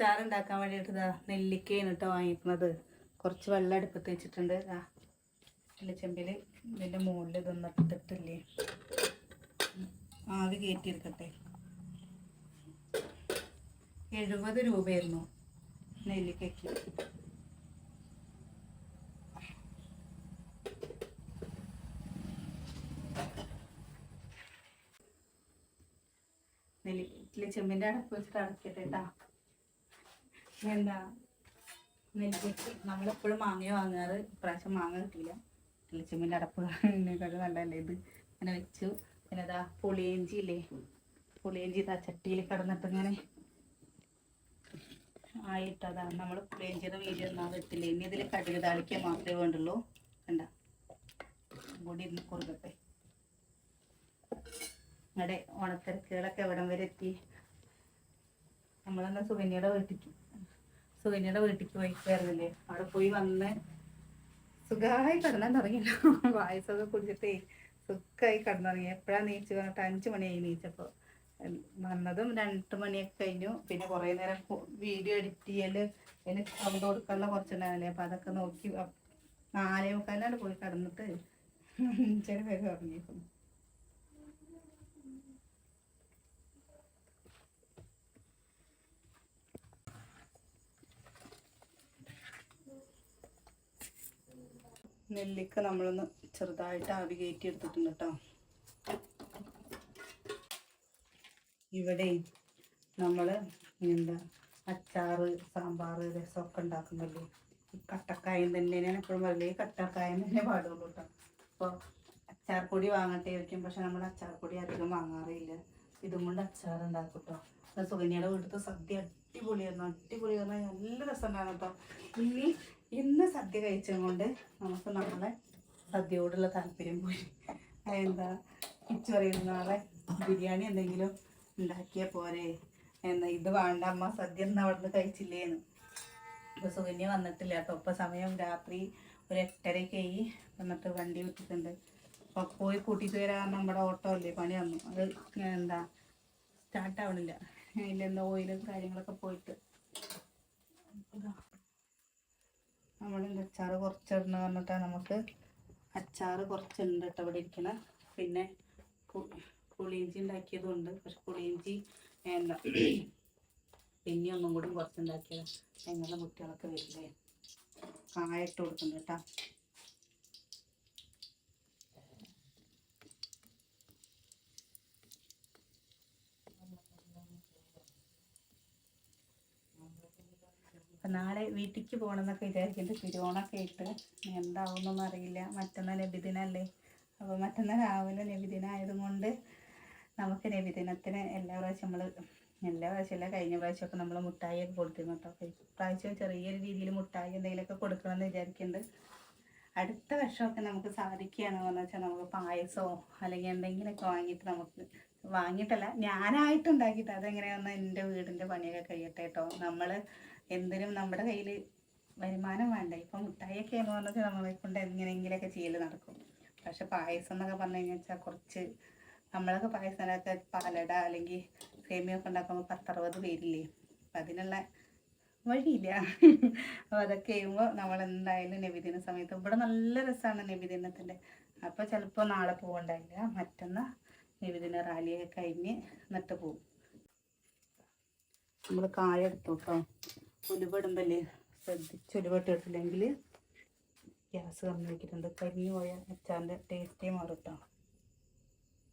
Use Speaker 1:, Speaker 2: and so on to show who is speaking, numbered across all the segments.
Speaker 1: അച്ചാർ ഉണ്ടാക്കാൻ വേണ്ടിയിട്ട് ഇതാ നെല്ലിക്കയാണ് കേട്ടോ വാങ്ങിക്കുന്നത്. കുറച്ച് വെള്ളം അടുപ്പത്ത് വെച്ചിട്ടുണ്ട്. ഇതാ ചെമ്പിൽ ഇതിന്റെ മുകളിൽ ഇതൊന്നും ഇട്ടിട്ടില്ലേ? ആവി കയറ്റിയെടുക്കട്ടെ എഴുപത് രൂപയായിരുന്നു നെല്ലിക്കയ്ക്ക്. നെല്ലിക്കയിലെ ചെമ്പിന്റെ അടപ്പ് വെച്ചിട്ട് അടക്കട്ടെ കേട്ടാ എന്താ? നെല്ലിക്കയ്ക്ക് നമ്മളെപ്പോഴും മാങ്ങ വാങ്ങാറ്. ഇപ്രാവശ്യം മാങ്ങ കിട്ടിയില്ല നെല്ലിച്ചമ്മിന്റെ അടപ്പ് ഇതിനെക്കാട്ടും നല്ലതല്ലേ ഇത്. ഇങ്ങനെ വെച്ചു. പിന്നെ ഇതാ പുളിയഞ്ചി ഇല്ലേ? പുളിയഞ്ചി ഇതാ ചട്ടിയിൽ കിടന്നിട്ട് ഇങ്ങനെ ആയിട്ടതാ. നമ്മൾ പുളിയഞ്ചിയുടെ വീഡിയോ ഒന്നാമത് എത്തില്ല ഇനി ഇതിൽ കടുക് താളിക്കാൻ മാത്രമേ വേണ്ടുള്ളൂ. കണ്ട? കൂടി ഇരുന്ന് കൊടുക്കട്ടെ നിങ്ങളുടെ ഓണത്തിരക്കുകളൊക്കെ എവിടം വരെ എത്തി? നമ്മളെന്നാ സുകന്യയുടെ വീട്ടിക്ക്? സുകന്യയുടെ വീട്ടിക്ക് പോയിക്കായിരുന്നില്ലേ? അവിടെ പോയി വന്ന് സുഖമായി കിടന്നാൻ തുടങ്ങിയല്ലോ. വായസൊക്കെ കുടിച്ചിട്ടേ സുഖമായി കിടന്നുറങ്ങി. എപ്പോഴാണ് നീച്ച് പറഞ്ഞിട്ട് അഞ്ച് മണിയായി നീച്ചപ്പോൾ വന്നതും രണ്ട് മണിയൊക്കെ കഴിഞ്ഞു. പിന്നെ കുറേ നേരം വീഡിയോ എഡിറ്റ് ചെയ്യൽ അതിന് കൊണ്ടു കൊടുക്കാനുള്ള കുറച്ചുണ്ടാവില്ലേ അപ്പം അതൊക്കെ നോക്കി നാലേ മുക്കാലാണ് പോയി കിടന്നിട്ട്. അഞ്ചര പേര് ഉറങ്ങിയിരിക്കുന്നു നെല്ലിക്ക നമ്മളൊന്ന് ചെറുതായിട്ട് ആവി കയറ്റി എടുത്തിട്ടുണ്ട് കേട്ടോ. ഇവിടെ നമ്മൾ എന്താ അച്ചാറ് സാമ്പാർ രസമൊക്കെ ഉണ്ടാക്കുന്നല്ലേ ഈ കട്ടക്കായം തന്നെയാണ് എപ്പോഴും പറയില്ലേ ഈ കട്ടക്കായം തന്നെ പാടുള്ളൂ കേട്ടോ. അപ്പോൾ അച്ചാർ പൊടി വാങ്ങട്ടെ ആയിരിക്കും പക്ഷെ നമ്മൾ അച്ചാർ പൊടി അധികം വാങ്ങാറില്ല ഇതും കൊണ്ട് അച്ചാർ ഉണ്ടാക്കും കേട്ടോ സുഗന്യയുടെ വീട്ടിലത്തെ സദ്യ അടിപൊളിയായിരുന്നു അടിപൊളിയായിരുന്നു നല്ല രസമുണ്ടായിരുന്നു കേട്ടോ. ഇനി ഇന്ന് സദ്യ കഴിച്ചത് കൊണ്ട് നമുക്ക് നമ്മളെ സദ്യയോടുള്ള താല്പര്യം പോയി. എന്താ കിച്ചു നാളെ ബിരിയാണി എന്തെങ്കിലും ഉണ്ടാക്കിയാൽ പോരെ. എന്നാ ഇത് വേണ്ട അമ്മ സദ്യ ഒന്നും അവിടെ നിന്ന് കഴിച്ചില്ലേന്ന്. ഇപ്പോൾ സുകന്യ വന്നിട്ടില്ല കേട്ടോ. ഇപ്പോൾ സമയം രാത്രി ഒരു എട്ടരയ്ക്കായി വന്നിട്ട് വണ്ടി വിട്ടിട്ടുണ്ട്. അപ്പോൾ പോയി കൂട്ടിയിട്ട് വരാൻ നമ്മുടെ ഓട്ടോ അല്ലേ പണി വന്നു. അത് എന്താ സ്റ്റാർട്ട് അതിലെന്തോ ഓയിലും കാര്യങ്ങളൊക്കെ പോയിട്ട്. നമ്മളിന്ന് അച്ചാറ് കുറച്ചിടണം പറഞ്ഞിട്ടാണ് നമുക്ക് അച്ചാറ് കുറച്ചുണ്ട് കേട്ടോ ഇവിടെ ഇരിക്കണ. പിന്നെ പുളിയിഞ്ചി ഉണ്ടാക്കിയതുണ്ട്. പക്ഷെ പുളിയിഞ്ചി എന്താ പിന്നെ ഒന്നും കൂടി കുറച്ചുണ്ടാക്കിയത്. എങ്ങനെ കുട്ടികളൊക്കെ വരില്ലേ കായ കൊടുക്കുന്നു കൊടുക്കുന്നുണ്ട് കേട്ടോ. അപ്പം നാളെ വീട്ടിലേക്ക് പോകണമെന്നൊക്കെ വിചാരിക്കുന്നുണ്ട് തിരുവോണമൊക്കെ ആയിട്ട് എന്താവുന്നൊന്നും അറിയില്ല. മറ്റന്നാൾ നബിദിനല്ലേ. അപ്പോൾ മറ്റന്നാൾ രാവിലെ നബിദിനായതുകൊണ്ട് നമുക്ക് നബിദിനത്തിന് എല്ലാ പ്രാവശ്യം നമ്മൾ എല്ലാ പ്രാവശ്യമല്ല കഴിഞ്ഞ പ്രാവശ്യമൊക്കെ നമ്മൾ മുട്ടായി ഒക്കെ കൊടുത്തിരുന്നു കേട്ടോ ഇപ്രാവശ്യം ചെറിയൊരു രീതിയിൽ മുട്ടായി എന്തെങ്കിലുമൊക്കെ കൊടുക്കണമെന്ന് വിചാരിക്കുന്നുണ്ട് അടുത്ത വർഷമൊക്കെ നമുക്ക് സാധിക്കുകയാണെന്ന് വെച്ചാൽ നമുക്ക് പായസമോ അല്ലെങ്കിൽ എന്തെങ്കിലുമൊക്കെ വാങ്ങിയിട്ട് നമുക്ക് വാങ്ങിയിട്ടല്ല ഞാനായിട്ട് ഉണ്ടാക്കിയിട്ട് അതെങ്ങനെയാണെന്ന് എന്റെ വീടിന്റെ പണിയൊക്കെ കഴിയട്ടെ കേട്ടോ നമ്മൾ എന്തിനും നമ്മുടെ കയ്യിൽ വരുമാനം വേണ്ട? ഇപ്പം മിഠായിയൊക്കെ എന്ന് പറഞ്ഞാൽ നമ്മളെ കൊണ്ട് എങ്ങനെയെങ്കിലൊക്കെ ചെയ്യൽ നടക്കും. പക്ഷെ പായസം എന്നൊക്കെ പറഞ്ഞു കഴിഞ്ഞാൽ വെച്ചാൽ കുറച്ച് നമ്മളൊക്കെ പായസം ഉണ്ടാക്കുക പാലട അല്ലെങ്കിൽ സേമിയൊക്കെ ഉണ്ടാക്കുമ്പോൾ പത്തറുപത് പേരില്ലേ? അപ്പം അതിനുള്ള വഴിയില്ല. അപ്പോൾ അതൊക്കെ ചെയ്യുമ്പോൾ നമ്മൾ എന്തായാലും നബിദിന സമയത്ത് ഇവിടെ നല്ല രസമാണ് നബിദിനത്തിന്റെ അപ്പോൾ ചിലപ്പോൾ നാളെ പോകണ്ടായില്ല മറ്റന്നാ നബിദിന റാലിയൊക്കെ കഴിഞ്ഞ് എന്നിട്ട് പോകും നമ്മൾ കായ എടുത്തു കേട്ടോ ഉലുവടുമ്പല്ലേ ശ്രദ്ധിച്ച് ഉലുവട്ടിട്ടില്ലെങ്കിൽ ഗ്യാസ് കമ്മി വയ്ക്കുന്നുണ്ട് കരിഞ്ഞു പോയ അച്ചാറിന്റെ ടേസ്റ്റേ മാറും കേട്ടോ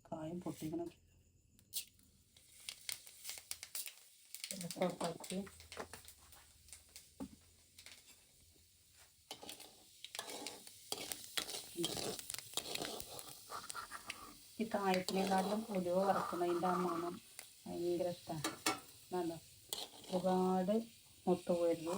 Speaker 1: കായം പൊട്ടിക്കണം. ഓഫാക്കി ഈ കായത്തിനേക്കാളും ഉലുവ വറക്കുന്നതിന്റെ ആ മണം ഭയങ്കര ഇഷ്ടമാണ് നല്ല ഒരുപാട് മുട്ട പോയിരുന്നു.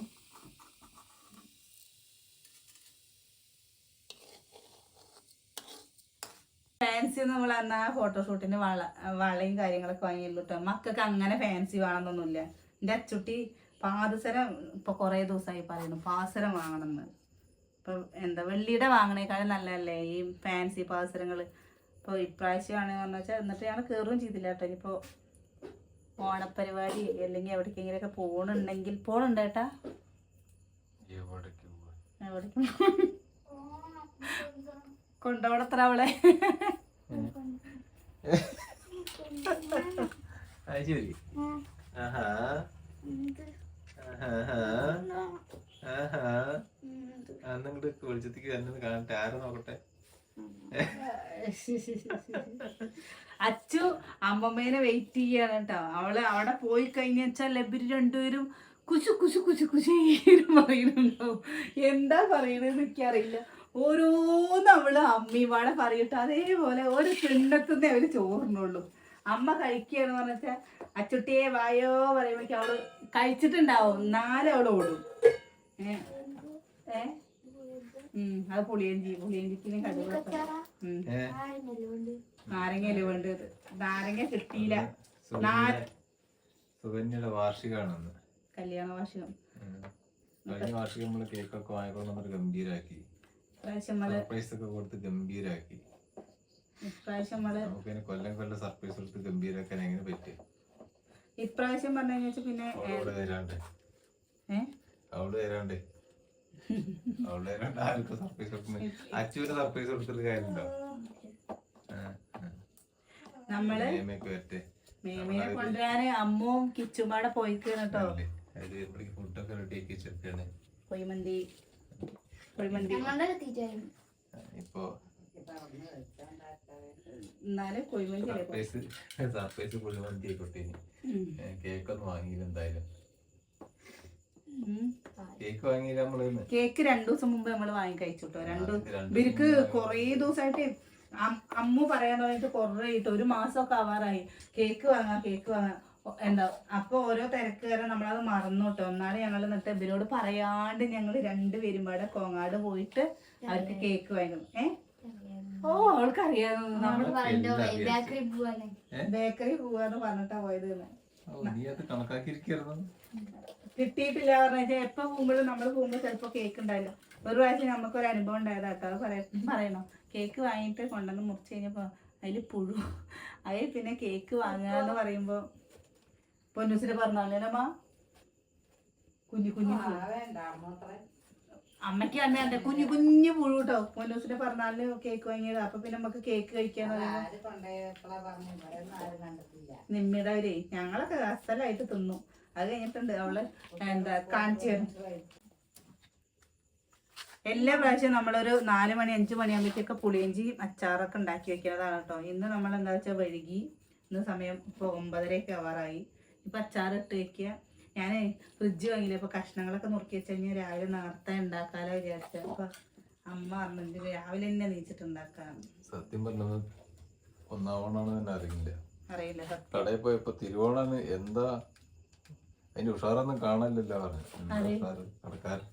Speaker 1: ഫാൻസി നമ്മൾ അന്ന് ആ ഫോട്ടോഷൂട്ടിന് വള വളയും കാര്യങ്ങളൊക്കെ വാങ്ങിയുള്ളൂ കേട്ടോ മക്കൾക്ക് അങ്ങനെ ഫാൻസി വേണമെന്നൊന്നുമില്ല എന്റെ അച്ചുട്ടി പാദസരം ഇപ്പൊ കുറേ ദിവസമായി പറയുന്നു. പാസരം വാങ്ങണമെന്ന് ഇപ്പൊ എന്താ വെള്ളിയുടെ വാങ്ങണേക്കാളും നല്ലതല്ലേ ഈ ഫാൻസി പാദസരങ്ങൾ ഇപ്പോൾ ഇപ്രാവശ്യമാണ് എന്ന് വെച്ചാൽ എന്നിട്ട് ഞാൻ കയറുകയും ചെയ്തില്ല കേട്ടോ ഇനിയിപ്പോൾ ഓണപ്പരിപാടി അല്ലെങ്കിൽ എവിടേക്കെങ്കിലൊക്കെ പോകണുണ്ടെങ്കിൽ പോകണുണ്ട്
Speaker 2: പോവാ?
Speaker 1: കൊണ്ടോടത്ര അവളെ?
Speaker 2: ശരി. ആഹാ. ആഹാ ആഹാ. അന്നിങ്ങോട്ട് വെളിച്ചത്തേക്ക് തന്നെ കാണട്ടെ. ആരും നോക്കട്ടെ?
Speaker 1: അച്ചു അമ്മമ്മേനെ വെയിറ്റ് ചെയ്യാണ് കേട്ടോ. അവൾ അവിടെ പോയി കഴിഞ്ഞ വെച്ചാൽ ഇവർ രണ്ടുപേരും കുശു കുശു കുശു കുശു പറയുന്നുണ്ടാവും. എന്താ പറയണെന്ന് എനിക്കറിയില്ല. ഓരോന്ന് അവൾ അമ്മിവാടെ പറയട്ടെ. അതേപോലെ ഒരു തിണ്ണത്തുനിന്ന് അവർ ചോറിനുള്ളൂ. അമ്മ കഴിക്കുകയെന്ന് പറഞ്ഞാൽ അച്ചുട്ടിയെ വായോ പറയുമ്പോഴേക്കും അവൾ കഴിച്ചിട്ടുണ്ടാവും. നാലേ അവൾ ഓടും. ഏ? ഏ? ഉം, അത് പുളിയഞ്ചി പുളിയഞ്ചിക്കിന് കടുവ നാരങ്ങയല്ലേ വേണ്ടത്? നാരങ്ങ കിട്ടിയില്ല.
Speaker 2: സുകന്യയുടെ വാർഷികമാണെന്ന്
Speaker 1: കല്യാണ വാർഷികം.
Speaker 2: കഴിഞ്ഞ വാർഷികം നമ്മൾ കേക്കൊക്കെ വാങ്ങിക്കൊണ്ട് നമ്മൾ ഗംഭീരാക്കി. സർപ്രൈസ് ഒക്കെ കൊടുത്ത് ഗംഭീരാക്കി.
Speaker 1: ഇപ്രാവശ്യം നമ്മൾ
Speaker 2: നമുക്ക് കൊല്ലം കൊല്ലം സർപ്രൈസ് കൊടുത്ത് ഗംഭീരാക്കാൻ എങ്ങനെ പറ്റും?
Speaker 1: ഇപ്രാവശ്യം പറഞ്ഞു പിന്നെ ഏ,
Speaker 2: അവൾ തരാണ്ട്
Speaker 1: ഏ?
Speaker 2: അവൾ തരാണ്ട് അവൾ തരാണ്ട് ആർക്കും സർപ്രൈസ് കൊടുക്കുന്നത് സർപ്രൈസ് കൊടുത്തിട്ട് കാര്യമുണ്ടോ നമ്മൾ
Speaker 1: മേമയെ കൊണ്ടുവരാന് അമ്മും കിച്ചുമാടെ പോയിക്കാണ് കേട്ടോ
Speaker 2: ഫുഡൊക്കെ റെഡി ആക്കി ഇപ്പൊ
Speaker 1: എന്നാലും കൊയ്മന്തി അല്ലേ
Speaker 2: സർപ്രൈസ് സർപ്രൈസ് കുഴിമന്തി ആയിക്കോട്ടെ ഇനി.
Speaker 1: ഉം.
Speaker 2: ഏ, കേക്കൊന്നും വാങ്ങിയില്ല എന്തായാലും. കേക്ക് വാങ്ങിയില്ല നമ്മൾ
Speaker 1: കേക്ക് രണ്ടു ദിവസം മുമ്പ് നമ്മൾ വാങ്ങി കഴിച്ചു കേട്ടോ രണ്ടു ഇവർക്ക് കൊറേ ദിവസമായിട്ട് അമ്മു പറയാൻ തുടങ്ങിയിട്ട് കൊറേ ഇട്ട് ഒരു മാസമൊക്കെ ആവാറായി. കേക്ക് വാങ്ങാം കേക്ക് വാങ്ങാം. എന്താ അപ്പൊ ഓരോ തിരക്ക് കാരണം നമ്മളത് മറന്നു കേട്ടോ. എന്നാലും ഞങ്ങൾ എന്നിട്ട് ഇവരോട് പറയാണ്ട് ഞങ്ങൾ രണ്ടുപേരും പാടെ കോങ്ങാട് പോയിട്ട് അവർക്ക് കേക്ക് വാങ്ങും. ഏ? ഓ അവൾക്ക് അറിയാവുന്നത് നമ്മൾ ബേക്കറി പോവാന്ന് പറഞ്ഞിട്ടാ പോയത്. കിട്ടിയിട്ടില്ല പറഞ്ഞാൽ എപ്പോ പോകുമ്പോഴും നമ്മൾ പോകുമ്പോൾ ചിലപ്പോ കേക്ക് ഉണ്ടാവില്ല. ഒരു പ്രാവശ്യം നമുക്കൊരു അനുഭവം ഉണ്ടായതാട്ടോ പറയണോ? കേക്ക് വാങ്ങിയിട്ട് കൊണ്ടുവന്ന് മുറിച്ച് കഴിഞ്ഞപ്പോ അതിൽ പുഴു. അതിൽ പിന്നെ കേക്ക് വാങ്ങാന്ന് പറയുമ്പോ പൊന്നൂസിന് പറഞ്ഞാലേനമ്മ കുഞ്ഞു കുഞ്ഞു. അമ്മയ്ക്ക് തന്നെ ഉണ്ട് കുഞ്ഞു കുഞ്ഞു പുഴു കേട്ടോ പൊന്നൂസിന് പറഞ്ഞാൽ കേക്ക് വാങ്ങിയത് അപ്പൊ പിന്നെ നമുക്ക് കേക്ക് കഴിക്കാന്ന് പറയുമ്പോ നിമ്മിയുടെ അവരെ. ഞങ്ങളൊക്കെ അസലായിട്ട് തിന്നു. അത് കഴിഞ്ഞിട്ടുണ്ട് അവൾ എന്താ കാണിച്ചു എല്ലാ പ്രാവശ്യവും നമ്മളൊരു നാല് മണി അഞ്ച് മണിയാകുമ്പോഴത്തേക്ക് പുളിയഞ്ചി അച്ചാറൊക്കെ ഉണ്ടാക്കി വെക്കുന്നതാണ് കേട്ടോ. ഇന്ന് നമ്മൾ എന്താ വെച്ചാൽ വഴുകി ഇന്ന് സമയം ഇപ്പോൾ ഒമ്പതരയൊക്കെ ആവാറായി. ഇപ്പം അച്ചാർ ഇട്ട് വെക്കുക. ഞാൻ ഫ്രിഡ്ജ് വാങ്ങിയില്ല ഇപ്പോൾ കഷ്ണങ്ങളൊക്കെ നുറുക്കി വെച്ച് കഴിഞ്ഞാൽ രാവിലെ നേരത്തെ ഉണ്ടാക്കാലോ വിചാരിച്ചത് അപ്പോൾ അമ്മ പറഞ്ഞിട്ട് രാവിലെ തന്നെ നീച്ചിട്ട് ഉണ്ടാക്കാം.
Speaker 2: സത്യം പറഞ്ഞത് ഒന്നാവണമെന്ന് തന്നെ അറിയില്ല.
Speaker 1: അറിയില്ല
Speaker 2: കടയിൽ പോയപ്പോ തിരുവോണാണ് എന്താ? അതിന്റെ ഉഷാറൊന്നും കാണാനില്ലല്ലോ പറഞ്ഞു. കടക്കാരൻ.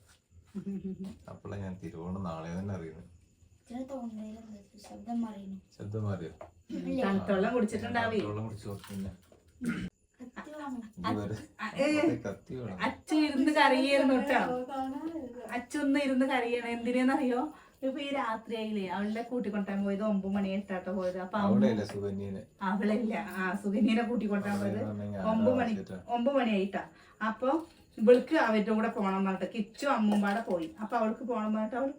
Speaker 2: അപ്പോഴാണ് ഞാൻ തിരുവോണം നാളെ തന്നെ അറിയുന്നത്
Speaker 3: ശബ്ദം
Speaker 2: ശബ്ദം മാറിയോ?
Speaker 1: കുടിച്ചിട്ടുണ്ടാവേ.
Speaker 2: വെള്ളം കുടിച്ചു പിന്നെ
Speaker 1: അച്ഛൻ ഇരുന്ന് കറിയായിരുന്നു കേട്ടോ. ഒന്ന് ഇരുന്ന് എന്തിനാന്നറിയോ? ഇപ്പൊ ഈ രാത്രിയായില്ലേ അവളെ കൂട്ടിക്കൊണ്ടാൻ പോയത് ഒമ്പത് മണി മണിയായിട്ടാട്ടോ പോയത്. അപ്പൊ അവളില്ല. ആ സുഗന്യനെ കൂട്ടിക്കൊണ്ടാൻ പോയത് ഒമ്പത് മണി. ഒമ്പത് മണിയായിട്ടാ. അപ്പൊ ഇവൾക്ക് അവരുടെ കൂടെ പോകണം പറഞ്ഞിട്ട് കിച്ചു അമ്മുമ്പാടെ പോയി. അപ്പൊ അവൾക്ക് പോകണം പറഞ്ഞിട്ട് അവൾ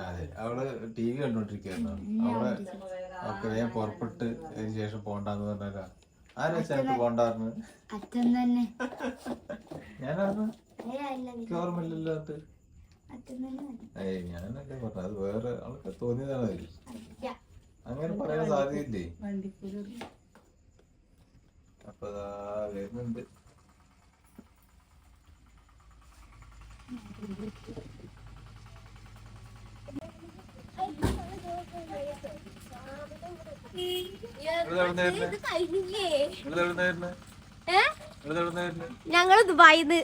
Speaker 2: അതെ അവൾ ടി വി കണ്ടോണ്ടിരിക്കുന്നു വേഗം പുറപ്പെട്ട് അതിന് ശേഷം പോണ്ടെന്ന് പറഞ്ഞാ ആരാ ചേട്ടൻ പോണ്ടായിരുന്നു ഞാനായിരുന്നു
Speaker 3: ഏ, അല്ല
Speaker 2: എനിക്ക് ഓർമ്മയില്ലല്ലോ അത്. ഏയ് ഞാനല്ലേ പറഞ്ഞു. അത് വേറെ ആൾക്ക് തോന്നിയതാണ്
Speaker 3: അല്ല.
Speaker 2: അങ്ങനെ പറയാൻ സാധ്യതയില്ലേ
Speaker 1: വണ്ടിക്കൂലി
Speaker 2: അപ്പൊ ദാ വരുന്നുണ്ട് നിങ്ങൾ എവിടുന്നാ വരുന്നെ? നിങ്ങൾ എവിടുന്നാ വരുന്നെ? നിങ്ങൾ എവിടുന്നാ വരുന്നുണ്ട്.
Speaker 3: ഞങ്ങൾ ദുബായിന്ന്?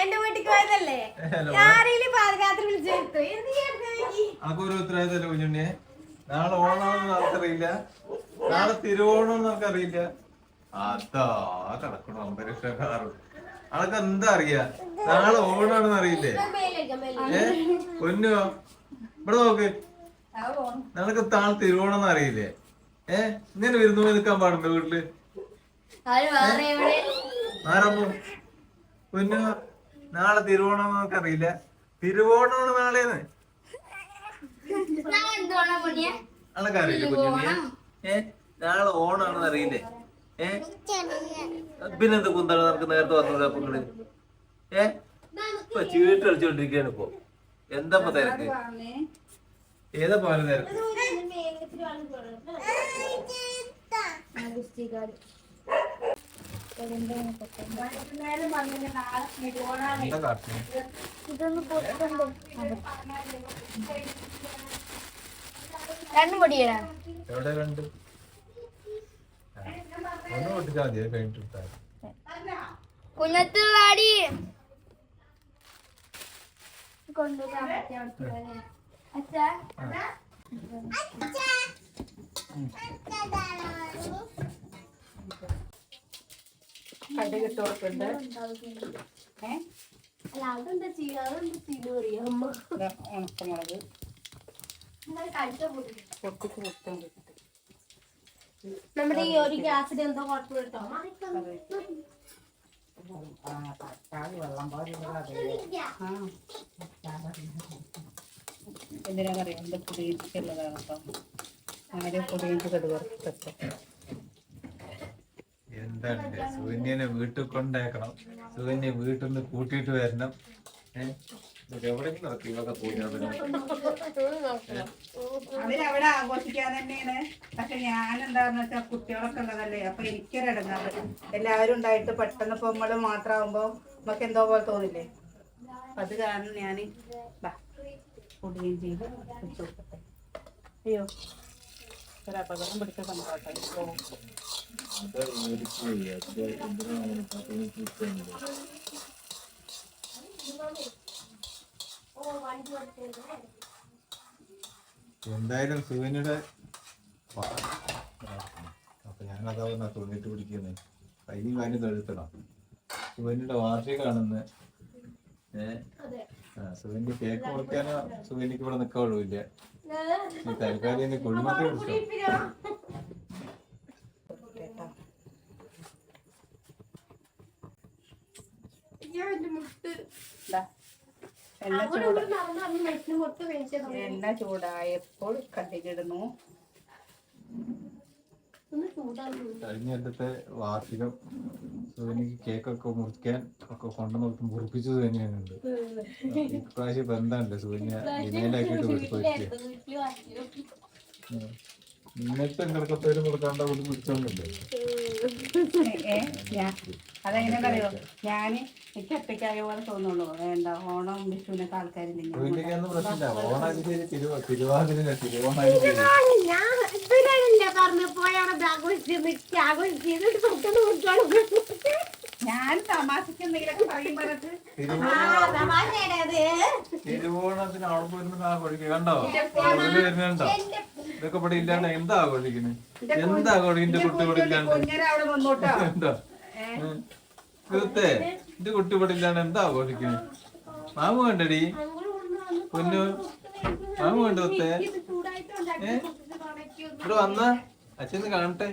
Speaker 3: എന്റെ വീട്ടിക്ക് പോയതല്ലേ? ആരെങ്കിലും പാലക്കാട്ട് വിളിച്ചു വരുത്തു. എന്ത്
Speaker 2: അനക്ക് ഒരു ഉത്തരവാദിത്തമല്ലേ കുഞ്ഞുണ്ണിയെ? നാളെ ഓണമാണെന്ന് നമുക്കറിയില്ല നാളെ തിരുവോണം നമുക്കറിയില്ല അതാ കിടക്കണം അന്തരീക്ഷക്കാറ് അതൊക്കെ എന്താ അറിയാ? നാളെ ഓണാണെന്ന് അറിയില്ലേ? ഏ? പൊന്നോ? ഇവിടെ നോക്ക്. നിനക്ക് താൾ തിരുവോണം അറിയില്ലേ? ഏ? ഇങ്ങനെ വിരുന്നു പോയി നിൽക്കാൻ പാടുണ്ടോ
Speaker 3: വീട്ടിൽ?
Speaker 2: ആരപ്പോ? പിന്നെ? നാളെ തിരുവോണം നമുക്ക് അറിയില്ല. തിരുവോണമാണ് നാളെന്ന്
Speaker 3: കുഞ്ഞു
Speaker 2: അതൊക്കെ അറിയില്ല കുഞ്ഞുണ്ണി ഏ? നാളെ ഓണാണെന്ന് അറിയില്ലേ? ഏ? പിന്നെന്താ കുന്താണ് നിനക്ക് നേരത്തെ വന്നത് അപ്പൊ നിങ്ങൾ ഏ? ഇപ്പൊ ചീട്ട് കളിച്ചോണ്ടിരിക്കാണ് ഇപ്പൊ. എന്താ തിരക്ക്? ഏതാ പോലെ തിരക്ക്?
Speaker 3: രണ്ടും പൊടിയാ
Speaker 2: എവിടെ കണ്ട് ആ, ഒന്ന് പൊട്ടിച്ചാൽ മതി അത് കഴിഞ്ഞിട്ട് ഇട്ടാ മതി.
Speaker 3: കുഞ്ഞത്ത് വാടി. കൊണ്ടുപോകാൻ പറ്റിയ അച്ഛാ. അറിയാം അമ്മ
Speaker 1: ഉണക്കമുളക്. പൊട്ടിച്ച് കൊടുത്തോണ്ട്
Speaker 3: നമ്മുടെ ഈ ഒരു ഗ്യാസിന് എന്തോ കുഴപ്പം കേട്ടോ
Speaker 1: ആ തക്കാളി വെള്ളം പോലെ ആ എന്തിനാണെന്നറിയാം എന്റെ പൊടിയിച്ചുള്ളതാണ് കേട്ടോ ആദ്യം പൊടിയിച്ച് കടുക്
Speaker 2: എന്താണ്? സൂര്യനെ വീട്ടിൽ കൊണ്ടേക്കണം. സൂര്യനെ വീട്ടിൽ നിന്ന് കൂട്ടിയിട്ട് വരണം. ഏഹ് എവിടെയെങ്കിലും നടക്കും. ഇവൊക്കെ പോയി
Speaker 1: അവരവിടെ ആഘോഷിക്കാൻ തന്നെയാണ്. പക്ഷെ ഞാൻ എന്താന്ന് വെച്ചാൽ കുട്ടികളൊക്കെ ഉള്ളതല്ലേ. അപ്പൊ എനിക്കൊരിടങ്ങാറ് എല്ലാവരും ഉണ്ടായിട്ട് പെട്ടെന്ന് ഇപ്പൊ നമ്മൾ മാത്രമാകുമ്പോ നമുക്ക് എന്തോ പോലെ തോന്നില്ലേ? അത് കാരണം ഞാൻ പൊടിയും ചെയ്ത്. അയ്യോ. ഒരു അപകടം പിടിച്ച സംഭവട്ടെ
Speaker 2: എന്തായാലും സുവിനിയുടെ അപ്പൊ ഞാനതാ പറഞ്ഞ തുണിയിട്ട് പിടിക്കുന്നത് കൈയും കാര്യം തൊഴുത്തണം സുവിനിയുടെ ഏഹ് ആ സുകന്യ കേക്ക് കൊടുക്കാനോ സുവിനിക്ക് ഇവിടെ നിൽക്കാൻ ഇല്ല. ഈ തൽക്കാലം എന്നെ കൊടുക്കും ഞാൻ
Speaker 1: എന്റെ ദാ, എണ്ണ ചൂട്. എണ്ണ ചൂടായപ്പോൾ കടുകിടുന്നു
Speaker 2: കഴിഞ്ഞ എന്റെ വാർഷികം സുകന്യക്ക് കേക്കൊക്കെ മുറിക്കാൻ ഒക്കെ കൊണ്ടു നിർത്തി മുറിപ്പിച്ചു സുകന്യുണ്ട് ഇപ്രാവശ്യം ഇപ്പൊ എന്താണല്ലേ സുകന്യ പിടിച്ചോണ്ടല്ലേ?
Speaker 1: ഞാൻ അതെങ്ങനെയാണെന്ന് അറിയോ ഞാൻ എനിക്ക് ഒറ്റയ്ക്കായ പോലെ തോന്നുള്ളൂ. എന്താ ഓണം വിഷുവിനൊക്കെ ആൾക്കാരില്ല
Speaker 2: പറഞ്ഞു പോയാണ്
Speaker 3: ഞാൻ ആഘോഷിച്ചത് ആഘോഷിച്ചത് പെട്ടെന്ന്
Speaker 1: ഞാൻ തമാശക്ക് എന്തെങ്കിലുമൊക്കെ പറയുമ്പോഴത്
Speaker 2: തിരുവോണത്തിന് അവിടെ പോയിരുന്ന ആഘോഷിക്കുക കണ്ടോ? വരുന്നുണ്ടോ ഇതൊക്കെ ഇവിടെ ഇല്ലാണ്ട് എന്താ ആഘോഷിക്കുന്നത് എന്താ ആഘോഷിക്കുന്ന? കുട്ടി ഇവിടെ ഇല്ലാണ്ട്.
Speaker 1: വന്നോട്ടോ.
Speaker 2: എന്താ? തീർത്തേ. എന്റെ കുട്ടി ഇവിടെ ഇല്ലാണ്ട് എന്താ ആഘോഷിക്കുന്നത് മാമു കണ്ടടി. പൊന്നു. മാമു കണ്ടോത്തേ ഇവിടെ വന്ന. അച്ഛന്ന് കാണട്ടെ.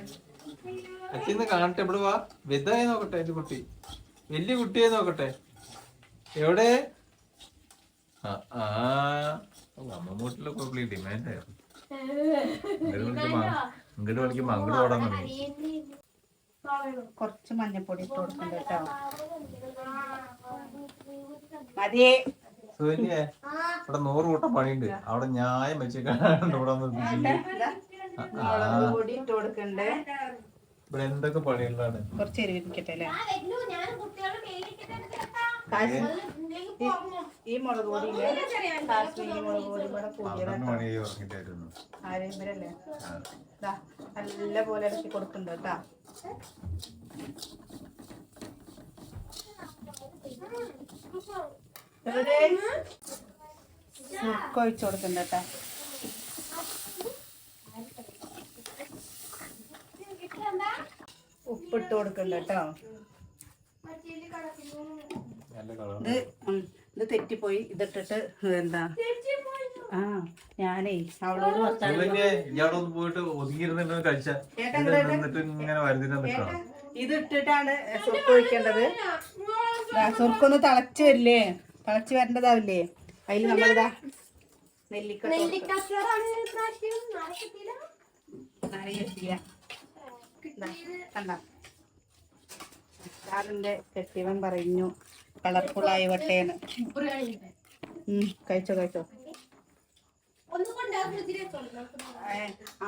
Speaker 2: അച്ഛന്ന് കാണട്ടെ ഇവിടെ വാ. വലുതായി നോക്കട്ടെ എന്റെ കുട്ടി. വലിയ കുട്ടിയായി നോക്കട്ടെ. എവിടെ? ആ ആ. അമ്മമ്മൂട്ടിലൊക്കെ പുള്ളി ഡിമാൻഡ് ആയിരുന്നു. ഇങ്ങോട്ട് വിളിക്കുമ്പോ ഇങ്ങോട്ട് അങ്ങോട്ട് ഓടാൻ തുടങ്ങി.
Speaker 1: കുറച്ച് മഞ്ഞപ്പൊടി ഇട്ട് കൊടുക്കണ്ട കേട്ടോ. മതിയേ
Speaker 2: സുകന്യേ ഇവിടെ നൂറ് കൂട്ടം പണിയുണ്ട്. അവിടെ ന്യായം വെച്ചേക്കാണ്ട് ഇവിടെ ഇവിടെ എന്തൊക്കെ പണികളാണ്?
Speaker 1: കുറച്ച് എരിവിരിക്കട്ടെ അല്ലേ?
Speaker 3: ഞാൻ കുട്ടികളെ
Speaker 1: കാശ്മീരി ഈ മുളക് പൊടി കാശ്മീരി മുളക് പൊടി നല്ല പോലെ ഇറക്കി കൊടുക്കുന്നുണ്ട് കേട്ടാ. ഒഴിച്ചു കൊടുക്കണ്ട കേട്ടാ. ഉപ്പിട്ട് കൊടുക്കണ്ട കേട്ടോ ഇത് ഇത് തെറ്റിപ്പോയി. ഇതിട്ടിട്ട് എന്താ? ആ ഞാനേ അവളോട്
Speaker 2: പോയിട്ട് ഒതുങ്ങിയിരുന്നിട്ട് കഴിച്ച. എന്നിട്ട് ഇങ്ങനെ വരുന്നിട്ട് നിൽക്കണം.
Speaker 1: ഏട്ടാ, ഇത് ഇട്ടിട്ടാണ് സുർക്ക് ഒഴിക്കേണ്ടത് സുർക്കൊന്ന് തിളച്ച് വരില്ലേ? തിളച്ച് വരേണ്ടതാവില്ലേ? അതിൽ നമ്മളിതാ നെല്ലിക്ക ഇട്ട് കണ്ട? സാറിന്റെ കെട്ടിവൻ പറഞ്ഞു കളർഫുൾ ആയി വട്ടേന്ന് ഉം, കഴിച്ചോ കഴിച്ചോ.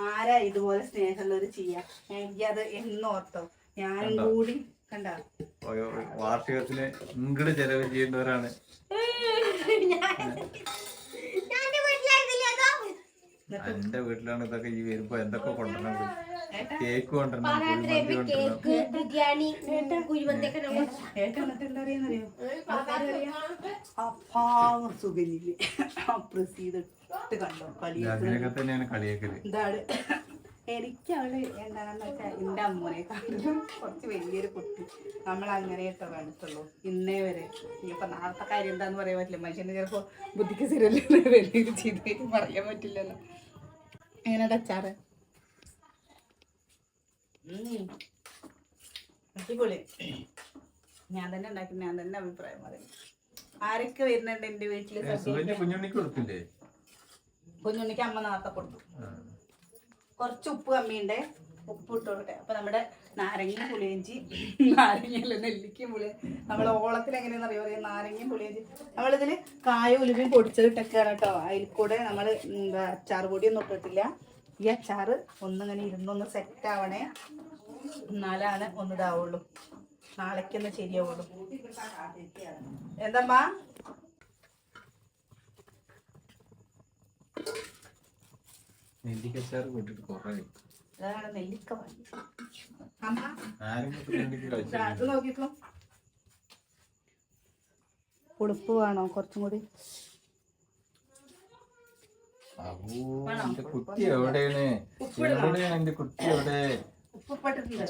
Speaker 1: ആരാ ഇതുപോലെ സ്നേഹമുള്ളവര് ചെയ്യാ? എനിക്ക് അത് എന്നോർത്തോ. ഞാനും കൂടി കണ്ട?
Speaker 2: ഇങ്ങോട്ട് വാർഷികത്തിന് ചെലവ് ചെയ്യേണ്ടവരാണ്
Speaker 3: ഞാൻ എന്റെ വീട്ടിലായിരുന്നില്ലേ അതോ
Speaker 2: എന്റെ വീട്ടിലാണ് ഇതൊക്കെ ഈ വരുമ്പോ എന്തൊക്കെ കൊണ്ടുവരണം കേക്ക് കൊണ്ടുവരണം
Speaker 3: ബിരിയാണി
Speaker 1: സുഖനിൽ പ്രസീത് ഇട്ട് കണ്ടോ? കളി
Speaker 2: അതിനൊക്കെ തന്നെയാണ് കളിയാക്കൽ.
Speaker 1: ഇതാണ്. എനിക്ക് അവൾ എന്താണെന്ന് വെച്ചാൽ എന്റെ അമ്മനെ കണ്ടിട്ടും കുറച്ച് വലിയൊരു കുട്ടി. നമ്മൾ അങ്ങനെ കേട്ടോ കണ്ടിട്ടുള്ളൂ ഇന്നേ വരെ. ഇനിയിപ്പോ നാളത്തെ കാര്യം എന്താന്ന് പറയാൻ പറ്റില്ല. മനുഷ്യന് ചിലപ്പോ ബുദ്ധിക്ക് സ്ഥിരമല്ലേ വലിയൊരു ചെയ്ത് പറയാൻ പറ്റില്ലല്ലോ. എങ്ങനെ അച്ചാറ്. അടിപൊളി. ഞാൻ തന്നെ ഉണ്ടാക്കി ഞാൻ തന്നെ അഭിപ്രായം പറയും. ആരൊക്കെ വരുന്നുണ്ട് എന്റെ
Speaker 2: വീട്ടിൽ കുഞ്ഞുണ്ണിക്ക്
Speaker 1: അമ്മ നാളത്തെ കൊടുത്തു. കുറച്ച് ഉപ്പ് കമ്മിയുണ്ട്. ഉപ്പ് ഇട്ട് കൊടുക്കട്ടെ. അപ്പൊ നമ്മുടെ നാരങ്ങയും പുളിയഞ്ചി നാരങ്ങയല്ല നെല്ലിക്കയും പുളി നമ്മളെ ഓളത്തിൽ എങ്ങനെയാണെന്ന് അറിയോ പറയാ നാരങ്ങയും പുളിയഞ്ചി നമ്മളിതിൽ കായ ഉലുവയും പൊടിച്ചതിട്ടൊക്കെയാണ് കേട്ടോ. അതിൽ കൂടെ നമ്മൾ എന്താ അച്ചാർ പൊടിയൊന്നും ഇട്ടിട്ടില്ല. ഈ അച്ചാർ ഒന്നിങ്ങനെ ഇരുന്നൊന്ന് സെറ്റ് ആവണേ. എന്നാലാണ് ഒന്ന് ഇതാവുള്ളൂ നാളേക്കൊന്ന് ശരിയാവുള്ളൂ. എന്തമ്മാ?
Speaker 2: നെല്ലിക്കച്ചാറ് കൂട്ടിട്ട് കൊറേ
Speaker 1: ഇതാണ് നെല്ലിക്ക വാങ്ങി. അമ്മ?
Speaker 2: ആരും
Speaker 1: അത് നോക്കിക്കോ. ഉടുപ്പ് വേണോ കുറച്ചും കൂടി?
Speaker 2: കുട്ടി എവിടെയാണ്? എവിടെയാണ് എന്റെ കുട്ടി എവിടെ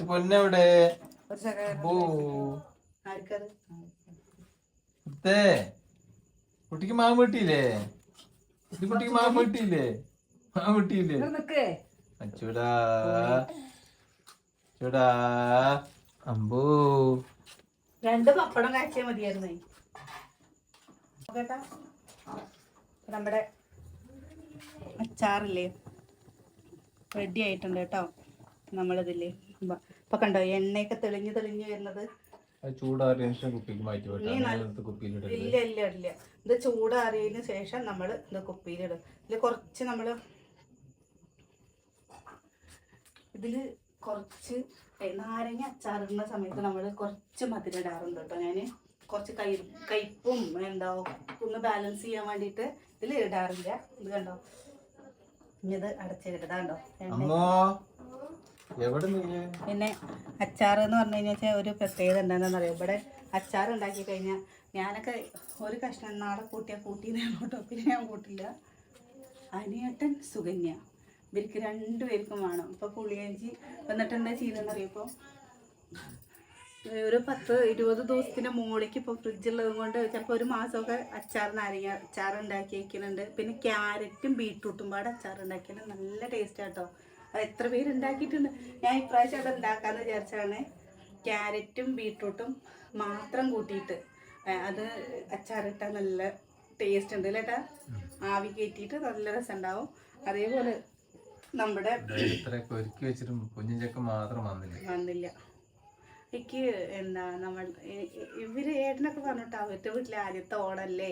Speaker 2: പൊന്നെവിടെ? കുട്ടിക്ക് മാവ് കിട്ടിയില്ലേ കുട്ടിക്ക് മാവ് വെട്ടിയില്ലേ? വെട്ടിയില്ലേ അച്ചൂടാ ചൂടാ. അമ്പൂ.
Speaker 1: രണ്ട് പപ്പടം കാച്ചിയാൽ മതിയായിരുന്നേ. കേട്ടാ നമ്മുടെ അച്ചാറില്ലേ? റെഡി ആയിട്ടുണ്ട് കേട്ടോ. നമ്മളിതില്ലേ ഇപ്പൊ- കണ്ടോ എണ്ണയൊക്കെ തെളിഞ്ഞു തെളിഞ്ഞു വരുന്നത്. ഇല്ല ഇല്ല ഇല്ല. ഇത് ചൂടാറിയതിനു ശേഷം നമ്മൾ ഇത് കുപ്പിയിലിടും. ഇതിൽ കുറച്ച് നമ്മൾ ഇതിൽ കുറച്ച് നാരങ്ങ അച്ചാറിടുന്ന സമയത്ത് നമ്മൾ കുറച്ച് മധുരം ഇടാറുണ്ട് കേട്ടോ ഞാൻ കുറച്ച് കൈ കയ്പും എന്താ ഒന്ന് ബാലൻസ് ചെയ്യാൻ വേണ്ടിയിട്ട് ഇതിൽ ഇടാറില്ല. ഇത് കണ്ടോ? ഇനി ഇത്
Speaker 2: നീ
Speaker 1: പിന്നെ അച്ചാർ എന്ന് പറഞ്ഞു കഴിഞ്ഞാൽ ഒരു പ്രത്യേകത എന്താണെന്ന് അറിയാം? ഇവിടെ അച്ചാർ ഉണ്ടാക്കി കഴിഞ്ഞാൽ ഞാനൊക്കെ ഒരു കഷ്ണം നാളെ കൂട്ടിയാൽ കൂട്ടിയെന്നേ കേട്ടോ പിന്നെ ഞാൻ കൂട്ടില്ല. അനിയട്ടൻ സുകന്യ. ഇവർക്ക് രണ്ടുപേർക്കും വേണം. ഇപ്പോൾ പുളിയഞ്ചി എന്നിട്ട് എന്താ ചെയ്യുന്നതെന്ന് അറിയപ്പോൾ ഒരു പത്ത് ഇരുപത് ദിവസത്തിന് മുകളിലേക്ക് ഇപ്പോൾ ഫ്രിഡ്ജുള്ളത് കൊണ്ട് ചിലപ്പോൾ ഒരു മാസമൊക്കെ അച്ചാർ നാരങ്ങ അച്ചാർ ഉണ്ടാക്കി വയ്ക്കുന്നുണ്ട് പിന്നെ ക്യാരറ്റും ബീട്രൂട്ടും പാടെ അച്ചാർ ഉണ്ടാക്കിയാൽ നല്ല ടേസ്റ്റ് ആട്ടോ. അത് എത്ര പേര് ഉണ്ടാക്കിയിട്ടുണ്ട്? ഞാൻ ഇപ്രാവശ്യം അത് ഉണ്ടാക്കാമെന്ന് വിചാരിച്ചാണ് ക്യാരറ്റും ബീട്രൂട്ടും മാത്രം കൂട്ടിയിട്ട്. അത് അച്ചാറിട്ടാൽ നല്ല ടേസ്റ്റ് ഉണ്ട് അല്ലേട്ടാ ആവി കയറ്റിയിട്ട് നല്ല രസം ഉണ്ടാവും അതേപോലെ നമ്മുടെ
Speaker 2: ഇത്രയൊക്കെ ഒരുക്കി വെച്ചിട്ടും കുഞ്ഞും ചെക്കൻ മാത്രം വന്നില്ല.
Speaker 1: വന്നില്ല. എനിക്ക് എന്താ നമ്മൾ ഇവർ ഏട്ടനൊക്കെ പറഞ്ഞിട്ട് അവരുടെ വീട്ടിലെ ആദ്യത്തെ ഓണല്ലേ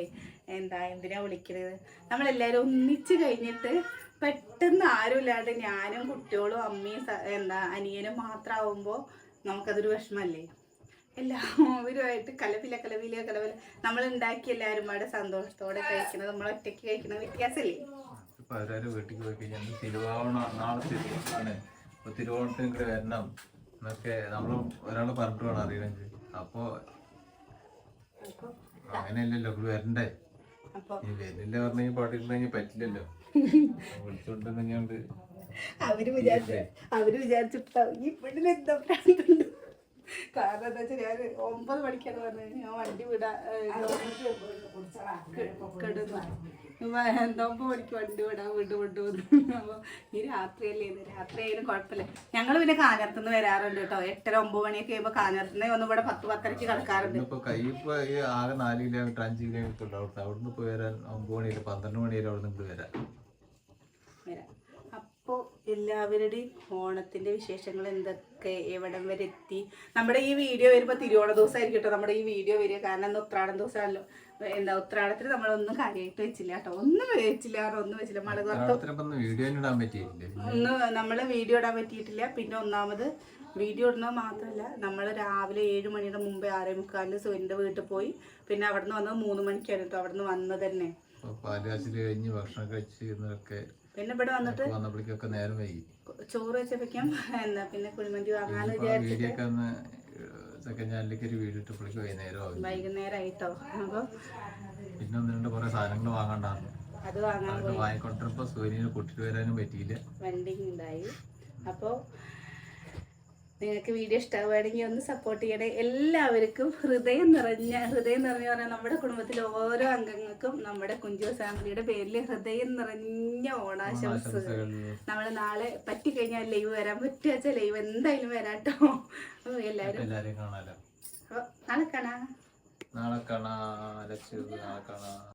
Speaker 1: എന്താ എന്തിനാ വിളിക്കണത്? നമ്മളെല്ലാവരും ഒന്നിച്ച് കഴിഞ്ഞിട്ട് പെട്ടെന്ന് ആരും ഇല്ലാണ്ട് ഞാനും കുട്ടികളും അമ്മയും എന്താ അനിയനും മാത്രമാവുമ്പോൾ നമുക്കതൊരു വിഷമല്ലേ? എല്ലാവരുമായിട്ട് കലപില കലപില കലവില നമ്മൾ ഉണ്ടാക്കി എല്ലാവരും പാടെ സന്തോഷത്തോടെ കഴിക്കുന്നത് നമ്മൾ ഒറ്റയ്ക്ക് കഴിക്കുന്ന വ്യത്യാസമല്ലേ
Speaker 2: ഇപ്പൊ അവരവരെ വീട്ടിൽ പോയി കഴിഞ്ഞാൽ തിരുവാവണ നാളെ തിരുവാണ് അപ്പൊ തിരുവോണത്തിന് ഇങ്ങോട്ട് വരണം എന്നൊക്കെ നമ്മൾ ഒരാൾ പറഞ്ഞിട്ട് വേണം അറിയണമെങ്കിൽ അപ്പൊ അങ്ങനെയല്ലല്ലോ ഇവിടെ വരണ്ടേ?
Speaker 1: അപ്പോൾ
Speaker 2: ഈ വരുന്നില്ല പറഞ്ഞു കഴിഞ്ഞാൽ പാട്ടിട്ടുണ്ടെങ്കിൽ പറ്റില്ലല്ലോ. വിളിച്ചോണ്ടെങ്കിൽ
Speaker 1: അവർ വിചാരിച്ചു അവർ വിചാരിച്ചിട്ടാവും. ഈ പെണ്ണിന് എന്താ പ്രാന്തുണ്ട്. കാരണം എന്താ വെച്ചാൽ ഞാൻ ഒമ്പത് മണിക്കാണ് പറഞ്ഞത് ഞാൻ വണ്ടി വിടാ കിടന്നു. ഒമ്പത് മണിക്ക് വണ്ടി വിടാൻ വീണ്ടും കൊണ്ടുവന്നു അപ്പോൾ ഈ രാത്രിയല്ലേ ഇത്? രാത്രി ആയാലും കുഴപ്പമില്ല. ഞങ്ങൾ പിന്നെ കാഞ്ഞിരത്തുനിന്ന് വരാറുണ്ട് കേട്ടോ. എട്ടര ഒമ്പത് മണിയൊക്കെ കഴിയുമ്പോൾ കാഞ്ഞിരത്തുനിന്ന് ഒന്ന് ഇവിടെ പത്ത് പത്തരക്ക് കിടക്കാറുണ്ട്.
Speaker 2: ഇപ്പോൾ കൈ ഇപ്പൊ ഈ ആകെ നാല് കിലോമീറ്റർ അഞ്ച് കിലോമീറ്റർ ഉണ്ട് അവിടുന്ന് അവിടുന്ന് പോയി വരാൻ ഒമ്പത് മണിയില്ല പന്ത്രണ്ട് മണിയിൽ അവിടെ നിന്ന് വരാം.
Speaker 1: വരാം. എല്ലാവരുടെയും ഓണത്തിന്റെ വിശേഷങ്ങൾ എന്തൊക്കെ? എവിടം വരെ എത്തി? നമ്മുടെ ഈ വീഡിയോ വരുമ്പോൾ തിരുവോണ ദിവസമായിരിക്കും കേട്ടോ നമ്മുടെ ഈ വീഡിയോ വരിക. കാരണം ഇന്ന് ഉത്രാടം ദിവസമാണല്ലോ. എന്താ ഉത്രാടത്തിന് നമ്മളൊന്നും കാര്യമായിട്ട് വെച്ചില്ല കേട്ടോ ഒന്നും വെച്ചില്ല ഒന്നും വെച്ചില്ല.
Speaker 2: പറ്റിയില്ലേ
Speaker 1: ഒന്ന് നമ്മൾ വീഡിയോ ഇടാൻ പറ്റിയിട്ടില്ല. പിന്നെ ഒന്നാമത് വീഡിയോ ഇടുന്നത് മാത്രമല്ല നമ്മൾ രാവിലെ ഏഴ് മണിയുടെ മുമ്പേ ആറേ മുക്കാലിന് സുവിന്റെ വീട്ടിൽ പോയി. പിന്നെ അവിടുന്ന് വന്നത് മൂന്ന് മണിക്കാണ് കേട്ടോ അവിടുന്ന് വന്നത് തന്നെ.
Speaker 2: അപ്പൊ പാൽ കഴിഞ്ഞ് ഭക്ഷണം കഴിച്ച്
Speaker 1: പിന്നെ ഇവിടെ വന്നിട്ട്
Speaker 2: വന്നപ്പോഴേക്കൊക്കെ നേരം വൈകി.
Speaker 1: ചോറ് വെച്ചപ്പോഴേക്കും എന്താ പിന്നെ കുഴിമന്തി വാങ്ങാന്ന് വിചാരിച്ചിട്ട്
Speaker 2: സെക്കൻഡ് ചാനലിലേക്ക് ഒരു വീഡിയോ ഇട്ടപ്പോഴേക്ക് വൈകുന്നേരം ആവും.
Speaker 1: വൈകുന്നേരമായിട്ടോ അപ്പോൾ
Speaker 2: പിന്നെ ഒന്ന് രണ്ട് കുറേ സാധനങ്ങൾ വാങ്ങണ്ടായിരുന്നു.
Speaker 1: അത് വാങ്ങാൻ
Speaker 2: വാങ്ങിക്കൊണ്ടിരുമ്പോ സൂര്യനെ കൂട്ടിട്ട് വരാനും പറ്റിയില്ല.
Speaker 1: വണ്ടി ഉണ്ടായി അപ്പോൾ നിങ്ങൾക്ക് വീഡിയോ ഇഷ്ടമാവുകയാണെങ്കിൽ ഒന്ന് സപ്പോർട്ട് ചെയ്യണേ. എല്ലാവർക്കും ഹൃദയം നിറഞ്ഞ ഹൃദയം നിറഞ്ഞ പറഞ്ഞാൽ നമ്മുടെ കുടുംബത്തിലെ ഓരോ അംഗങ്ങൾക്കും നമ്മുടെ കുഞ്ചു ഫാമിലിയുടെ പേരിൽ ഹൃദയം നിറഞ്ഞ ഓണാശംസകൾ. നമ്മൾ നാളെ പറ്റിക്കഴിഞ്ഞാൽ ലൈവ് വരാൻ പറ്റുക വെച്ചാൽ ലൈവ് എന്തായാലും വരാട്ടോ എല്ലാവരും നാളെ കാണാം.
Speaker 2: നാളെ കാണാ.